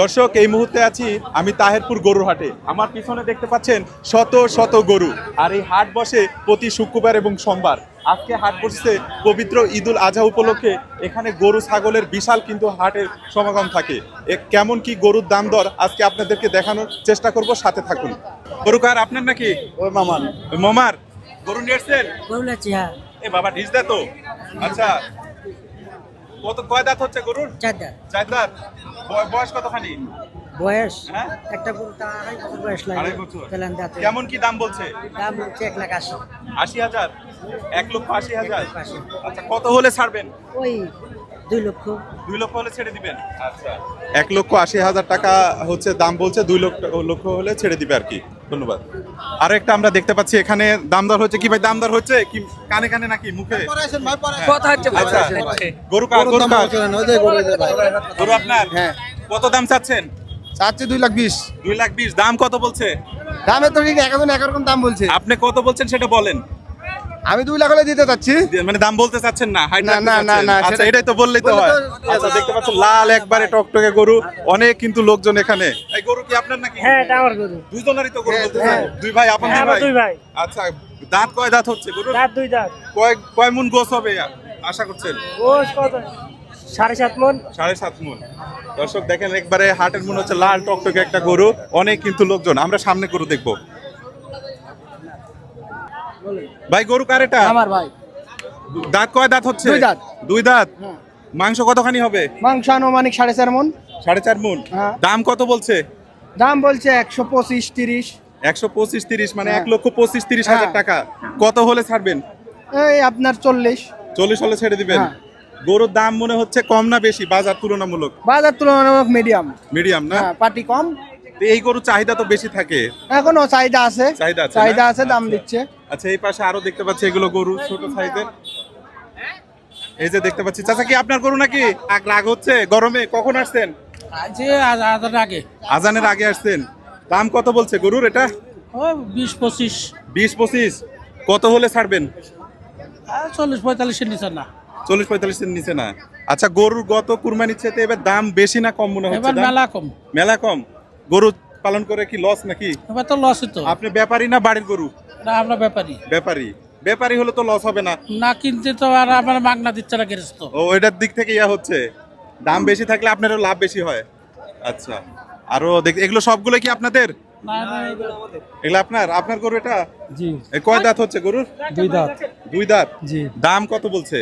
দর্শক এই মুহূর্তে আছি আমি তাহেরপুর গরুর হাটে আমার পিছনে দেখতে পাচ্ছেন শত শত গরু। আর এই হাট বসে প্রতি শুক্রবার এবং সোমবার। আজকে হাট বসছে পবিত্র ঈদুল আজহা উপলক্ষে। এখানে গরু ছাগলের বিশাল কিন্তু হাটের সমাগম থাকে। এ কেমন কি গরুর দাম দর? আজকে আপনাদেরকে দেখানোর চেষ্টা করব সাথে থাকুন। গরু কার আপনার নাকি? ওই ওই মোমার। গরু নিয়ে এসছেন? হ্যাঁ। এ বাবা ঢিস দে তো। আচ্ছা। কত কয় দাঁত হচ্ছে গরুর? চারটা চার দাঁত? বয়স কতখানি? বয়স? হ্যাঁ? একটা গরু তার আড়াই বছর বয়স লাগে আড়াই বছর। পেলেন কেমন কি দাম বলছে? দাম হচ্ছে এক লাখ আশি। আশি হাজার? এক লক্ষ আশি হাজার। আচ্ছা কত হলে ছাড়বেন? ওই দুই লক্ষ। দুই লক্ষ হলে ছেড়ে দিবেন? আচ্ছা। এক লক্ষ আশি হাজার টাকা হচ্ছে দাম বলছে দুই লক্ষ লক্ষ হলে ছেড়ে দিবে আর কি। ধন্যবাদ। আর একটা আমরা দেখতে পাচ্ছি এখানে দামদার হচ্ছে কি ভাই? দামদার হচ্ছে কি কানে কানে নাকি মুখে? কথা হচ্ছে আচ্ছা গরু কার গরু আপনার? হ্যাঁ। কত দাম চাচ্ছেন? চাচ্ছে দুই লাখ বিশ। দুই লাখ বিশ। দাম কত বলছে? দামে তো ঠিক একজন একরকম দাম বলছে। আপনি কত বলছেন সেটা বলেন। আমি দুই লাখ হলে দিতে চাচ্ছি। মানে দাম বলতে চাচ্ছেন না না, না, না? না, আচ্ছা এটাই তো বললেই তো হয়। আচ্ছা দেখতে পাচ্ছেন লাল একবারে টকটকে গরু অনেক কিন্তু লোকজন এখানে। এই গরু কি আপনার নাকি? হ্যাঁ এটা আমার গরু। দুইজনেরই তো গরু হ্যাঁ, হ্যাঁ। দুই ভাই আপন হ্যাঁ, দুই ভাই? দুই ভাই। আচ্ছা দাঁত কয় দাঁত হচ্ছে গরু দাঁত দুই দাঁত। কয় কয় মুন গোস হবে আশা করছেন? গোস কত? সাড়ে সাত মন। সাড়ে সাত মুন। দর্শক দেখেন একবারে হাটের মনে হচ্ছে লাল টকটকে একটা গরু অনেক কিন্তু লোকজন। আমরা সামনে গরু দেখব। ভাই গরু কার এটা? আমার ভাই। দাঁত কয় দাঁত হচ্ছে? দুই দাঁত। দুই দাঁত? হ্যাঁ। মাংস কতখানি হবে? মাংস আনুমানিক সাড়ে চার মন সাড়ে চার মুন হ্যাঁ। দাম কত বলছে? দাম বলছে একশো পঁচিশ তিরিশ। একশো পঁচিশ তিরিশ মানে হ্যাঁ। এক লক্ষ পঁচিশ তিরিশ হাজার। টাকা। কত হলে ছাড়বেন? এই আপনার চল্লিশ। চল্লিশ হলে ছেড়ে দিবেন। গরুর দাম মনে হচ্ছে কম না বেশি বাজার তুলনামূলক? বাজার তুলনামূলক মিডিয়াম মিডিয়াম না? পার্টি কম। এই গরুর চাহিদা তো বেশি থাকে। এখনও চাহিদা আছে। চাহিদা আছে চাহিদা আছে দাম আচ্ছা। দিচ্ছে। আচ্ছা এই পাশে আরও দেখতে পাচ্ছি এগুলো গরু ছোট সাইজের। এই যে দেখতে পাচ্ছি চাচা কি আপনার গরু নাকি? আগ রাগ হচ্ছে? গরমে কখন আসছেন? আধার আগে। আজানের আগে আসছেন। দাম কত বলছে গরুর এটা? ও বিশ পঁচিশ। বিশ পঁচিশ। কত হলে ছাড়বেন? চল্লিশ পঁয়তাল্লিশের নিচে না। চল্লিশ পঁয়তাল্লিশের নিচে না। আচ্ছা গরুর গত কুরবানির চেয়ে এবার দাম বেশি না কম মনে হচ্ছে? এবার মেলা কম। মেলা কম। গরু পালন করে কি লস নাকি? এবার তো লসই তো। আপনি ব্যাপারী না বাড়ির গরু? না আমরা ব্যাপারী। ব্যাপারী। ব্যাপারী হলে তো লস হবে না। না কিনতে তো আর আমার মাগনা দিচ্ছে না গেরস্ত। ও এটার দিক থেকে ইয়া হচ্ছে। দাম বেশি থাকলে আপনারও লাভ বেশি হয়। আচ্ছা। আরও দেখ এগুলো সবগুলো কি আপনাদের? না না এগুলো আপনার? আপনার গরু এটা? জি। কয় দাঁত হচ্ছে গরুর? দুই দাঁত। দুই দাঁত। জি। দাম কত বলছে?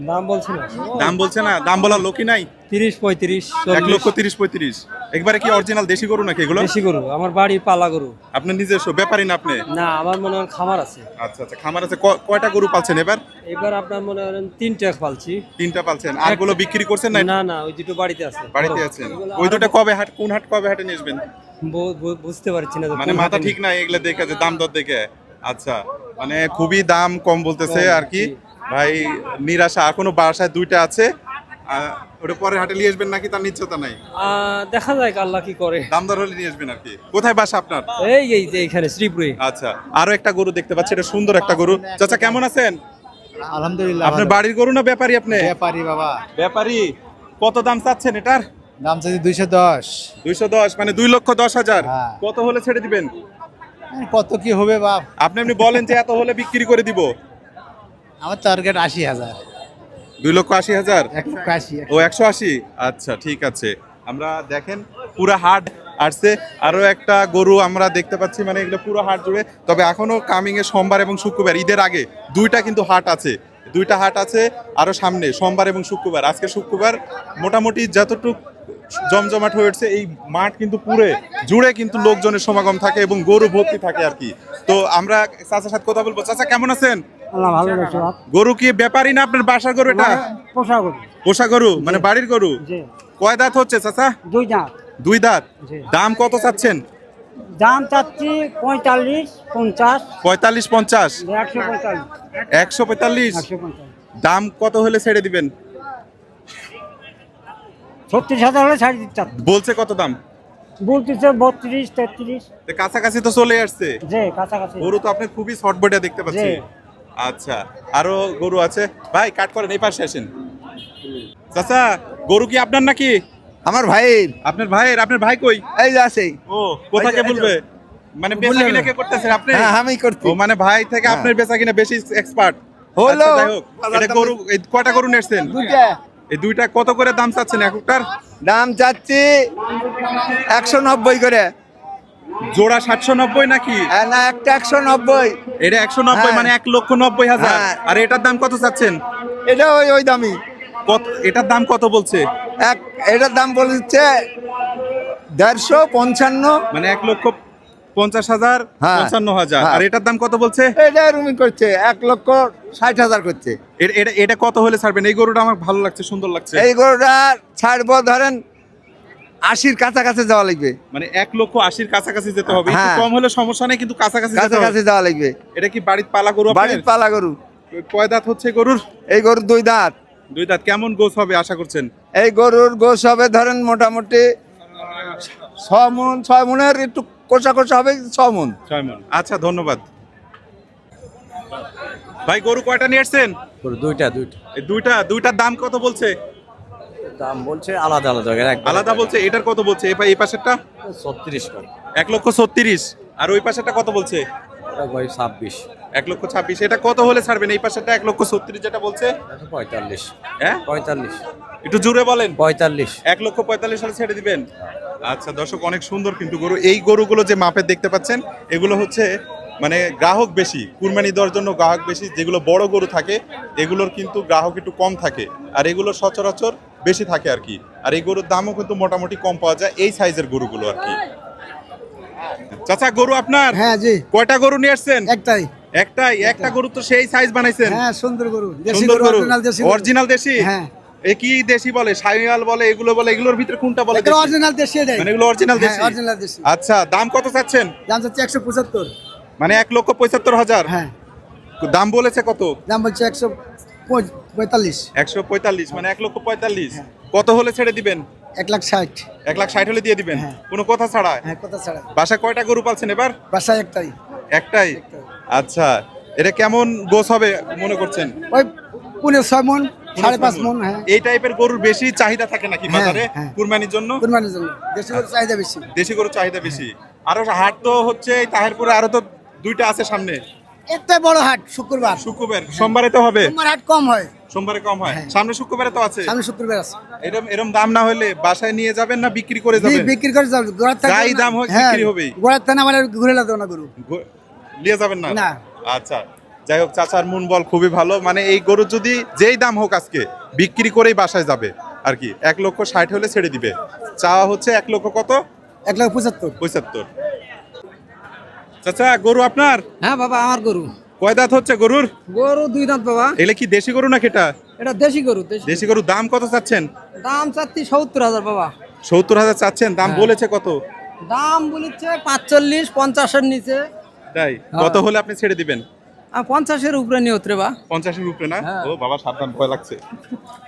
দাম বলছে না। দাম বলছে না দাম বলার লোকই নাই। তিরিশ পঁয়ত্রিশ এক লক্ষ তিরিশ পঁয়ত্রিশ। একবারে কি অরিজিনাল দেশি গরু নাকি এগুলো? বেশি গরু আমার বাড়ি পালা গরু। আপনার নিজস্ব ব্যাপারী না আপনি? না আমার মনে হয় খামার আছে। আচ্ছা আচ্ছা খামার আছে। ক- কয়টা গরু পালছেন এবার? এবার আপনার মনে করেন তিনটা পালছি। তিনটা পালছেন। আরগুলো বিক্রি করছেন না? না না ওই দুটো বাড়িতে আছে। বাড়িতে আছেন। ওই দুটো কবে হাট কোন হাট কবে হাটে নিয়ে আসবেন? বু- বু- বুঝতে পারছি না যে মানে কোন মাথা হাটে ঠিক নাই এগুলো দেখে যে দাম দর দেখে। আচ্ছা মানে খুবই দাম কম বলতেছে আর কি। জি। ভাই নিরাশা এখনও বাসায় দুইটা আছে। ওটা পরে হাটে নিয়ে আসবেন নাকি তার নিশ্চয়তা নাই? দেখা যায় আল্লাহ কি করে। দাম দর হলে নিয়ে আসবেন আর কি কোথায় বাসা আপনার? এই এই যে এখানে শ্রীপুরে। আচ্ছা আরও একটা গরু দেখতে পাচ্ছি এটা সুন্দর একটা গরু। চাচা কেমন আছেন? আলহামদুলিল্লাহ আপনার বাড়ির গরু না ব্যাপারী আপনি? ব্যাপারি বাবা। ব্যাপারী কত দাম চাচ্ছেন এটার? দাম চাচ্ছি দুইশো দশ। দুইশো দশ মানে দুই লক্ষ দশ হাজার। হ্যাঁ। কত হলে ছেড়ে দিবেন? কত কি হবে বাপ? আপনি এমনি বলেন যে এত হলে বিক্রি করে দিব। আমার টার্গেট আশি হাজার। দুই লক্ষ আশি হাজার? এক লক্ষ আশি ও একশো আশি? আচ্ছা ঠিক আছে। আমরা দেখেন পুরো হাট আসছে। আরও একটা গরু আমরা দেখতে পাচ্ছি মানে এগুলো পুরো হাট জুড়ে। তবে এখনও কামিং এ সোমবার এবং শুক্রবার ঈদের আগে দুইটা কিন্তু হাট আছে। দুইটা হাট আছে আরও সামনে সোমবার এবং শুক্রবার। আজকে শুক্রবার মোটামুটি যতটুকু জমজমাট হয়ে উঠছে এই মাঠ কিন্তু পুরে জুড়ে কিন্তু লোকজনের সমাগম থাকে এবং গরু ভর্তি থাকে আর কি। তো আমরা চাচার সাথে কথা বলব। চাচা কেমন আছেন? আল্লাহ ভালো রাখছে গরু কি ব্যাপারই না আপনার বাসার গরু এটা? পোষা গরু। পোষা গরু মানে বাড়ির গরু? কয় দাঁত হচ্ছে চাচা? দুই দাঁত। দুই দাঁত? দাম কত চাচ্ছেন? দাম চাচ্ছি পঁয়তাল্লিশ পঞ্চাশ। পঁয়তাল্লিশ পঞ্চাশ? একশো পঁয়তাল্লিশ। একশো পঁয়তাল্লিশ? দাম কত হলে ছেড়ে দিবেন? ছত্রিশ হাজার হলে ছাড়ি দিতে বলছে কত দাম? বলতেছে বত্রিশ তেত্রিশ। কাছাকাছি তো চলে আসছে। যে কাছাকাছি। গরু তো আপনি খুবই শর্ট বডিয়া দেখতে পাচ্ছি। জি। আচ্ছা আরও গরু আছে। ভাই কাট করেন এই পাশে আসেন। চাচা গরু কি আপনার নাকি? আমার ভাইয়ের। আপনার ভাইয়ের আপনার ভাই কই? এই যে আছে। ও কোথাকে বলবে? মানে বেচা কিনা কে করতেছেন আপনি? হ্যাঁ আমি করছি। ও মানে ভাই থেকে হ্যাঁ। আপনার বেচা কিনা বেশি এক্সপার্ট হলো। হোক এটা গরু এই কয়টা গরু নেছেন? দুইটা। এই দুইটা কত করে দাম চাচ্ছেন? একটার? দাম চাচ্ছি একশো নব্বই করে। জোড়া সাতশো নব্বই নাকি? হ্যাঁ, না একটা একশো নব্বই। এটা একশো নব্বই হ্যাঁ। মানে এক লক্ষ নব্বই হাজার। হ্যাঁ। আর এটার দাম কত চাচ্ছেন? এটা ওই ওই দামি কত এটার দাম কত বলছে? এক এটার দাম বলছে দেড়শো পঞ্চান্ন। মানে এক লক্ষ পঞ্চাশ হাজার। পঞ্চান্ন হাজার। আর এটার দাম কত বলছে? এটা রুমি করছে এক লক্ষ ষাট হাজার করছে। এটা এটা কত হলে ছাড়বেন? এই গরুটা আমার ভালো লাগছে সুন্দর লাগছে। এই গরুটা ছাড়বো ধরেন আশির কাছাকাছি যাওয়া লাগবে। মানে এক লক্ষ আশির কাছাকাছি যেতে হবে। একটু হ্যাঁ। কম হলে সমস্যা নেই কিন্তু কাছাকাছি যেতে কাছাকাছি হবে যাওয়া লাগবে। এটা কি বাড়ির পালা গরু বাড়ির পালা গরু। কয় দাঁত হচ্ছে গরুর? এই গরুর দুই দাঁত। দুই দাঁত। কেমন গোছ হবে আশা করছেন? এই গরুর গোস হবে ধরেন মোটামুটি ছ মন ছয় মনের একটু কোষা কোষা হবে ছ মন। ছয় মন। আচ্ছা ধন্যবাদ। ভাই গরু কয়টা নিয়ে আসছেন? দুইটা দুইটা। এই দুইটা দুইটার দাম কত বলছে? দাম বলছে আলাদা আলাদা আলাদা বলছে এটার কত বলছে? এই পাশেরটা? ছত্রিশ করে। এক লক্ষ ছত্রিশ। আর ওই পাশেরটা কত বলছে? ছাব্বিশ। এক লক্ষ ছাব্বিশ। এটা কত হলে ছাড়বেন? এই পাশেরটা এক লক্ষ ছত্রিশ যেটা বলছে? পঁয়তাল্লিশ। হ্যাঁ? পঁয়তাল্লিশ। একটু জুড়ে বলেন। পঁয়তাল্লিশ। এক লক্ষ পঁয়তাল্লিশ সালে ছেড়ে দিবেন? আচ্ছা দর্শক অনেক সুন্দর কিন্তু গরু। এই গরুগুলো যে মাপের দেখতে পাচ্ছেন এগুলো হচ্ছে মানে গ্রাহক বেশি কুরবানি দেওয়ার জন্য গ্রাহক বেশি। যেগুলো বড় গরু থাকে এগুলোর কিন্তু গ্রাহক একটু কম থাকে। আর এগুলো সচরাচর বেশি থাকে আর কি। আর এই গরুর দামও কিন্তু মোটামুটি কম পাওয়া যায় এই সাইজের গরুগুলো আর কি। চাচা গরু আপনার? হ্যাঁ জি। কয়টা গরু নিয়ে আসছেন? একটাই। একটাই? একটা গরু তো সেই সাইজ বানাইছেন। হ্যাঁ সুন্দর গরু। দেশি সুন্দর গরু অরিজিনাল দেশি হ্যাঁ। এ কি দেশি বলে? সাইয়াল বলে এগুলো বলে এগুলোর ভিতরে কোনটা বলে দেশি? অরিজিনাল দেশি এটাই। মানে এগুলো অরিজিনাল হ্যাঁ দেশি? অরিজিনাল দেশি। আচ্ছা দাম কত চাচ্ছেন? দাম একশো পঁচাত্তর। মানে এক লক্ষ পঁচাত্তর হাজার? হ্যাঁ। দাম বলেছে কত? দাম বলছে একশো পঁয়তাল্লিশ। একশো পঁয়তাল্লিশ মানে এক লক্ষ পঁয়তাল্লিশ। হ্যাঁ। কত হলে ছেড়ে দিবেন? এক লাখ ষাট। এক লাখ ষাট হলে দিয়ে দিবেন? হ্যাঁ। কোনো কথা ছাড়া হ্যাঁ কথা ছাড়া কয়টা গরু পালছেন এবার? বাসায় একটাই। একটাই? আচ্ছা এটা কেমন গোছ হবে মনে করছেন? ওই পুনে ছয় মন সাড়ে পাঁচ মন। হ্যাঁ। এই টাইপের গরুর বেশি চাহিদা থাকে নাকি হ্যাঁ, বাজারে। কুরবানির জন্য? কুরবানির জন্য। দেশি গরু চাহিদা বেশি। দেশি গরুর চাহিদা বেশি। আরও হাট তো হচ্ছে তাহেরপুরে আরও তো দুইটা আছে সামনে। একটাই বড় হাট শুক্রবার। শুক্রবার। সোমবারে তো হবে। তোমার হাট কম হয়। সোমবারে কম হয়? হ্যাঁ। সামনে শুক্রবারে তো আছে। সামনে শুক্রবার আছে। এরম এরম দাম না হলে বাসায় নিয়ে যাবেন না বিক্রি করে যাবেন? বিক্রি করে যাবে। গোড়ার থেকে যাই দাম হোক বিক্রি হবেই। গোড়ার থেকে আমার ঘুরে লাগবে না গরু। নিয়ে যাবেন না? না। আচ্ছা। যাই হোক চাচার মন বল খুবই ভালো। মানে এই গরু যদি যেই দাম হোক আজকে বিক্রি করেই বাসায় যাবে আর কি। এক লক্ষ ষাট হলে ছেড়ে দিবে। চাওয়া হচ্ছে এক লক্ষ কত? এক লক্ষ পঁচাত্তর। পঁচাত্তর। চাচা গরু আপনার? হ্যাঁ বাবা আমার গরু। কয় দাঁত হচ্ছে গরুর? গরু দুই দাঁত বাবা। এগুলো কি দেশি গরু না কেটা এটা দেশি গরু দেশি গরু। দাম কত চাচ্ছেন? দাম চাচ্ছি সত্তর হাজার বাবা। সত্তর হাজার চাচ্ছেন দাম হ্যাঁ। বলেছে কত? দাম বলেছে পাঁচচল্লিশ পঞ্চাশের নিচে। তাই? হ্যাঁ। কত হলে আপনি ছেড়ে দিবেন? পঞ্চাশের উপরে নিয়ত রে বা। পঞ্চাশের উপরে না? হ্যাঁ। ও বাবা সাবধান ভয় লাগছে।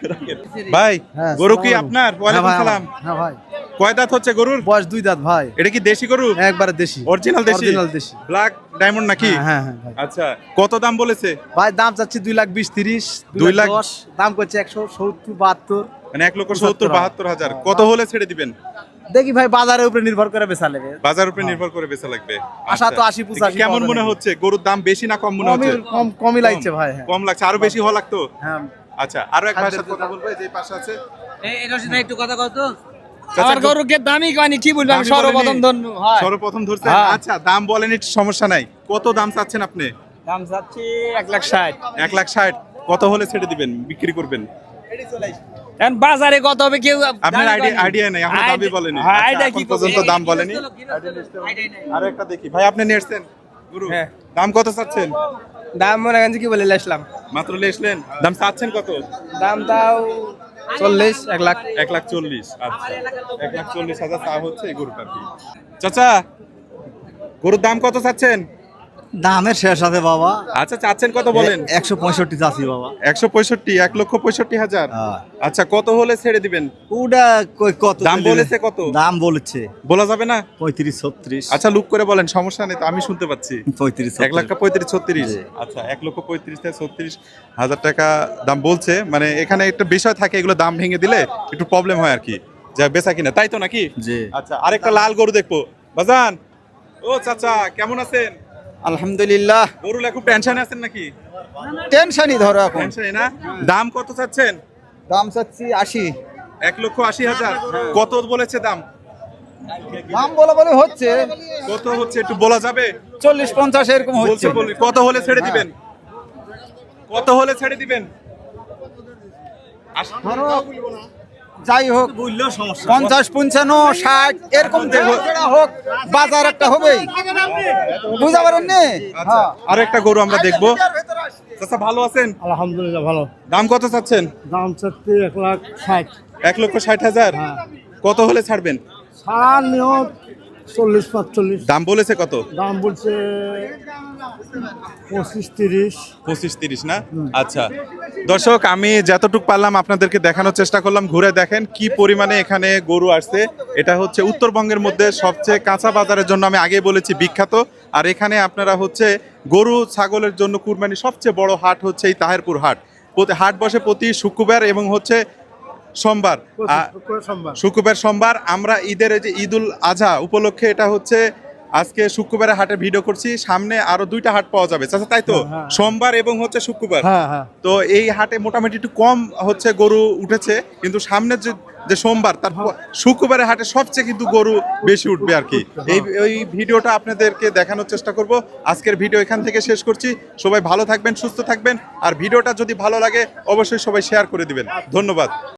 ভাই গরু কি আপনার? ওয়ালাইকুম সালাম। হ্যাঁ ভাই। কয় দাঁত হচ্ছে গরুর? বয়স দুই দাঁত ভাই। এটা কি দেশি গরু? একবারে দেশি। অরিজিনাল দেশি? Original দেশি। ব্ল্যাক ডায়মন্ড নাকি? হ্যাঁ হ্যাঁ আচ্ছা কত দাম বলেছে? ভাই দাম চাচ্ছি দুই লাখ বিশ তিরিশ দুই লাখ- দশ দাম করছে একশো সত্তর বাহাত্তর। মানে এক লক্ষ সত্তর বাহাত্তর হাজার। কত হলে ছেড়ে দিবেন? দেখি ভাই বাজারের উপরে নির্ভর করে বেচা লাগবে। বাজার উপরে নির্ভর করে বেচা লাগবে। আশা তো আচ্ছা। 80 85 কেমন মনে হচ্ছে? গরুর দাম বেশি না কম মনে হচ্ছে? কম কমই লাগছে ভাই হ্যাঁ। কম লাগছে। আরও বেশি হওয়া লাগতো? হ্যাঁ। আচ্ছা আরও এক ভাইয়ের সাথে কথা বলব এই যে এই পাশে আছে। একটু কথা কত চাচা, আমার গরুকে দামি কানি কি বলব আমি সর্বপ্রথম বলেনি। সর্বপ্রথম ধরছেন। আচ্ছা দাম বলেন একটু সমস্যা নাই। কত দাম চাচ্ছেন আপনি? দাম চাচ্ছি এক লাখ ষাট। এক লাখ ষাট। কত হলে ছেড়ে দিবেন বিক্রি করবেন? এখন বাজারে কত হবে কেউ আপনার আইডিয়া না। আইডিয়া দাবি বলেনি। হ্যাঁ, আচ্ছা, আইডিয়া কি পর্যন্ত দাম বলেনি। আরও একটা দেখি। ভাই আপনি নিয়ে গুরু হ্যাঁ। দাম কত চাচ্ছেন? দাম মনে কি বলে মাত্র লেসলেন? দাম চাচ্ছেন কত? দাম তাও চল্লিশ, এক লাখ। এক লাখ চল্লিশ আচ্ছা। এক লাখ চল্লিশ হাজার তা হচ্ছে এই গরুটার কি চাচা, গরুর দাম কত চাচ্ছেন? দামের শেষ আছে বাবা। আচ্ছা চাচ্ছেন কত বলেন? একশো পঁয়ষট্টি চাষি বাবা। একশো পঁয়ষট্টি এক লক্ষ পঁয়ষট্টি হাজার? হ্যাঁ। আচ্ছা কত হলে ছেড়ে দিবেন? ওটা কত দাম বলেছে কত? দাম বলেছে। বলা যাবে না? পঁয়ত্রিশ ছত্রিশ। আচ্ছা লুক করে বলেন সমস্যা নেই তো আমি শুনতে পাচ্ছি। পঁয়ত্রিশ এক লাখ পঁয়ত্রিশ ছত্রিশ। আচ্ছা এক লক্ষ পঁয়ত্রিশ থেকে ছত্রিশ হাজার টাকা দাম বলছে। মানে এখানে একটা বিষয় থাকে এগুলো দাম ভেঙে দিলে একটু প্রবলেম হয় আর কি যা বেচা কিনা তাই তো নাকি? জি। আচ্ছা আরেকটা লাল গরু দেখব। বাজান! ও চাচা কেমন আছেন? আলহামদুলিল্লাহ। গরু খুব টেনশনে আছেন নাকি? টেনশনই ধরো এখন। টেনশনে না? দাম কত চাচ্ছেন? দাম চাচ্ছি আশি। এক লক্ষ আশি হাজার। কত বলেছে দাম? দাম বলা বলে হচ্ছে। কত হচ্ছে একটু বলা যাবে? চল্লিশ পঞ্চাশ এরকম বলছে কত হলে ছেড়ে দিবেন? কত হলে ছেড়ে দিবেন? আস- যাই হোক পঞ্চাশ পঞ্চান্ন ষাট এরকম হোক বাজার একটা হবে বুঝা পারেন নি আর একটা গরু আমরা দেখব। চাচা ভালো আছেন? আলহামদুলিল্লাহ ভালো। দাম কত চাচ্ছেন? দাম চাচ্ছি এক লাখ ষাট। এক লক্ষ ষাট হাজার? কত হলে ছাড়বেন? ছাড়ার নিয়ত চল্লিশ পাঁচচল্লিশ। দাম বলেছে কত? দাম বলছে পঁচিশ তিরিশ। পঁচিশ তিরিশ না? আচ্ছা। দর্শক আমি যতটুকু পারলাম আপনাদেরকে দেখানোর চেষ্টা করলাম। ঘুরে দেখেন কি পরিমাণে এখানে গরু আসছে। এটা হচ্ছে উত্তরবঙ্গের মধ্যে সবচেয়ে কাঁচা বাজারের জন্য আমি আগে বলেছি বিখ্যাত। আর এখানে আপনারা হচ্ছে গরু ছাগলের জন্য কুরবানি সবচেয়ে বড় হাট হচ্ছে এই তাহেরপুর হাট। প্রতি হাট বসে প্রতি শুক্রবার এবং হচ্ছে সোমবার শুক্রবার সোমবার আমরা ঈদের এই যে ঈদুল আজহা উপলক্ষে এটা হচ্ছে আজকে শুক্রবারে হাটে ভিডিও করছি সামনে আরও দুইটা হাট পাওয়া যাবে। আচ্ছা তাই তো? সোমবার এবং হচ্ছে শুক্রবার। হ্যাঁ হ্যাঁ। তো এই হাটে মোটামুটি একটু কম হচ্ছে গরু উঠেছে কিন্তু সামনের যে যে সোমবার তার শুক্রবারে হাটে সবচেয়ে কিন্তু গরু বেশি উঠবে আর কি। এই এই ভিডিওটা আপনাদেরকে দেখানোর চেষ্টা করব। আজকের ভিডিও এখান থেকে শেষ করছি। সবাই ভালো থাকবেন সুস্থ থাকবেন। আর ভিডিওটা যদি ভালো লাগে অবশ্যই সবাই শেয়ার করে দিবেন। ধন্যবাদ।